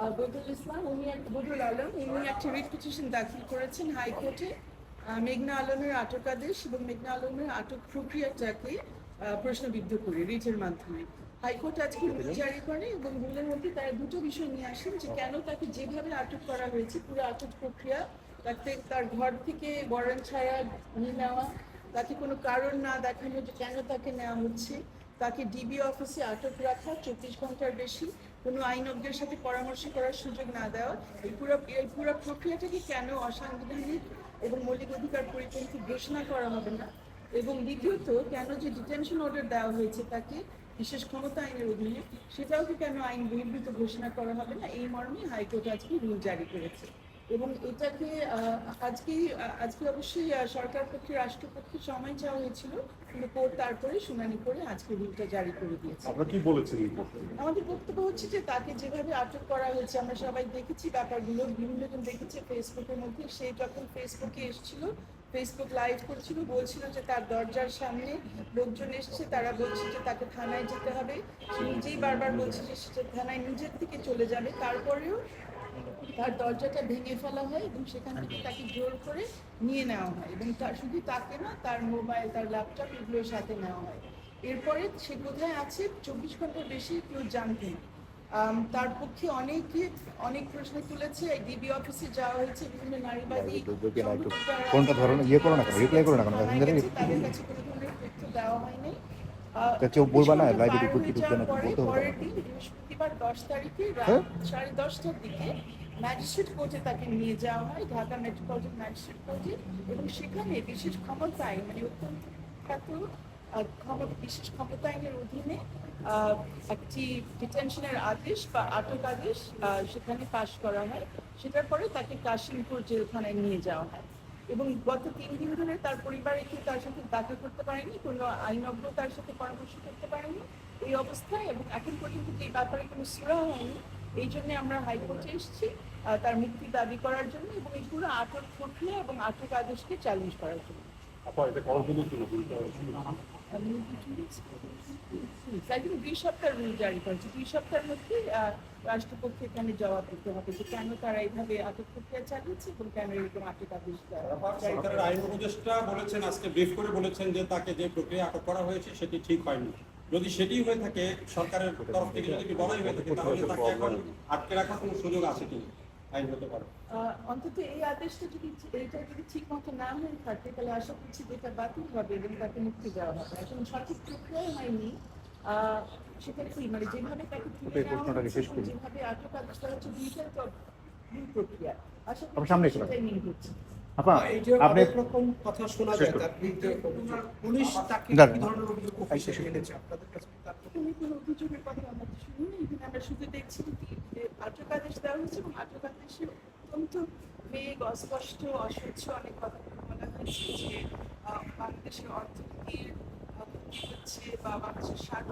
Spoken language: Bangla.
আহ, বদরুল ইসলাম উনি এক বদরুল আলম উনি একটা রিট পিটিশন দাখিল করেছেন হাইকোর্টে। মেঘনা আলমের আটক আদেশ এবং মেঘনা আলমের আটক প্রক্রিয়াটাকে প্রশ্নবিদ্ধ করে রিটের মাধ্যমে। হাইকোর্ট আজকে রুল জারি করে এবং রুলের মধ্যে তারা দুটো বিষয় নিয়ে আসেন যে কেন তাকে যেভাবে আটক করা হয়েছে পুরো আটক প্রক্রিয়া তাকে তার ঘর থেকে ওয়ারেন্ট ছাড়া নিয়ে নেওয়া তাকে কোনো কারণ না দেখানো যে কেন তাকে নেওয়া হচ্ছে। তাকে ডিবি অফিসে আটক রাখা চব্বিশ ঘণ্টার বেশি। কোনো আইনজ্ঞের সাথে পরামর্শ করার সুযোগ না দেওয়া। এই পুরো এই পুরো প্রক্রিয়াটাকে কেন অসাংবিধানিক এবং মৌলিক অধিকার পরিপন্থী ঘোষণা করা হবে না? এবং দ্বিতীয়ত, কেন যে ডিটেনশন অর্ডার দেওয়া হয়েছে তাকে বিশেষ ক্ষমতা আইনের অধীনে, সেটাও কি কেন আইন বহির্ভূত ঘোষণা করা হবে না? এই মর্মে হাইকোর্ট আজকে রুল জারি করেছে। এবং এটাকে আজকে আজকে অবশ্যই সরকার পক্ষে রাষ্ট্রপক্ষে সময় চাওয়া হয়েছিল কিন্তু কোর্ট তারপরে শুনানি করে আজকে রুলটা জারি করে দিয়েছে। কি আমাদের বক্তব্য হচ্ছে যে তাকে যেভাবে আটক করা হয়েছে আমরা সবাই দেখেছি ব্যাপারগুলো বিভিন্ন জন দেখেছে ফেসবুকের মধ্যে সে যখন ফেসবুকে এসেছিল ফেসবুক লাইভ করছিল বলছিল যে তার দরজার সামনে লোকজন এসছে তারা বলছে যে তাকে থানায় যেতে হবে। সে নিজেই বারবার বলছে যে সে থানায় নিজের থেকে চলে যাবে। তারপরেও তার দরজাটা ভেঙে ফেলা হয় এবং সেখান থেকে তাকে জোর করে নিয়ে নেওয়া হয় এবং তার শুধু তাকে না তার মোবাইল তার ল্যাপটপ এগুলোর সাথে নেওয়া হয়। এরপরে সে কোথায় আছে চব্বিশ ঘণ্টার বেশি কেউ জানতে না। তার পক্ষে অনেকে অনেক প্রশ্ন তুলেছে ডিবি অফিসে যাওয়া হয়েছে বিভিন্ন নারীবাদী যোগ্য না একটু সংগঠন দ্বারা ফোনটা ধরো না, ইয়ে করো না reply করো না তাদের কাছে কোনো ধরনের তথ্য দেওয়া হয়নি। তা কেউ বলবা না, ঢুকবে বলতে হবে দিন বৃহস্পতিবার দশ তারিখে হ্যাঁ? রাত সাড়ে দশটার দিকে ম্যাজিস্ট্রেট কোর্টে তাকে নিয়ে যাওয়া হয় ঢাকা মেট্রোপলিটন ম্যাজিস্ট্রেট কোর্টে। এবং সেখানে বিশেষ ক্ষমতা আইন মানে অত্যন্ত ক্ষমতা বিশেষ ক্ষমতা আইনের অধীনে আহ, একটি ডিটেনশনের আদেশ বা আটক আদেশ আহ, সেখানে পাশ করা হয়। সেটার পরে তাকে কাশিমপুর জেলখানায় নিয়ে যাওয়া হয়। এবং গত তিন দিন ধরে তার পরিবারে কেউ তার সাথে দেখা করতে পারেনি কোনো আইনজ্ঞ তার সাথে পরামর্শ করতে পারেনি। এই অবস্থায় এবং এখন পর্যন্ত এই ব্যাপারে কোনো সুরা হয়নি এই জন্য আমরা হাইকোর্টে এসেছি তার মুক্তি দাবি করার জন্য এবং এই পুরো আটক প্রক্রিয়া এবং আটক আদেশকে চ্যালেঞ্জ করার জন্য। তাই জন্য দুই সপ্তাহ রুল জারি করেছে। দুই সপ্তাহের মধ্যে রাষ্ট্রপক্ষে এখানে জবাব দিতে হবে যে কেন তারা এইভাবে আটক প্রক্রিয়া চালিয়েছে এবং কেন এরকম আটক আদেশ আইন উপদেষ্টা বলেছেন আজকে ব্রিফ করে বলেছেন যে তাকে যে প্রক্রিয়া আটক করা হয়েছে সেটি ঠিক হয়নি। যদি সেটি হয়ে থাকে সরকারের তরফ থেকে যদি বলাই হয়ে থাকে তাহলে তাকে এখন আটকে রাখার কোনো সুযোগ আছে কি আইন হতে পারে। আহ, অন্তত এই আদেশটা যদি এটা যদি ঠিক মতো না হয়ে থাকে তাহলে আশা করছি যে এটা বাতিল হবে এবং তাকে মুক্তি দেওয়া হবে। এখন সঠিক প্রক্রিয়াই হয়নি। আহ, সেটা মানে যেভাবে তাকে তুলে নেওয়া হচ্ছে শেষ এবং করি। যেভাবে আটক আদেশটা হচ্ছে তো প্রক্রিয়া। আশা সামনে সেটাই হচ্ছে আপনি রকম কথা শোনা যায় তার বিরুদ্ধে পুলিশ তাকে। কি ধরনের অভিযোগ অফিসে এনেছে? আপনাদের কাছে তার কোনো- কোনো অভিযোগের কথা আমরা শুনিনি। এখানে আমরা শুধু দেখছি যে আটক আদেশ দেওয়া হয়েছে এবং আটক আদেশে অত্যন্ত বেগ অস্পষ্ট অস্বচ্ছ অনেক কথা বলা হয়েছে যে বাংলাদেশের অর্থনীতির হচ্ছে বা বাংলাদেশের স্বার্থ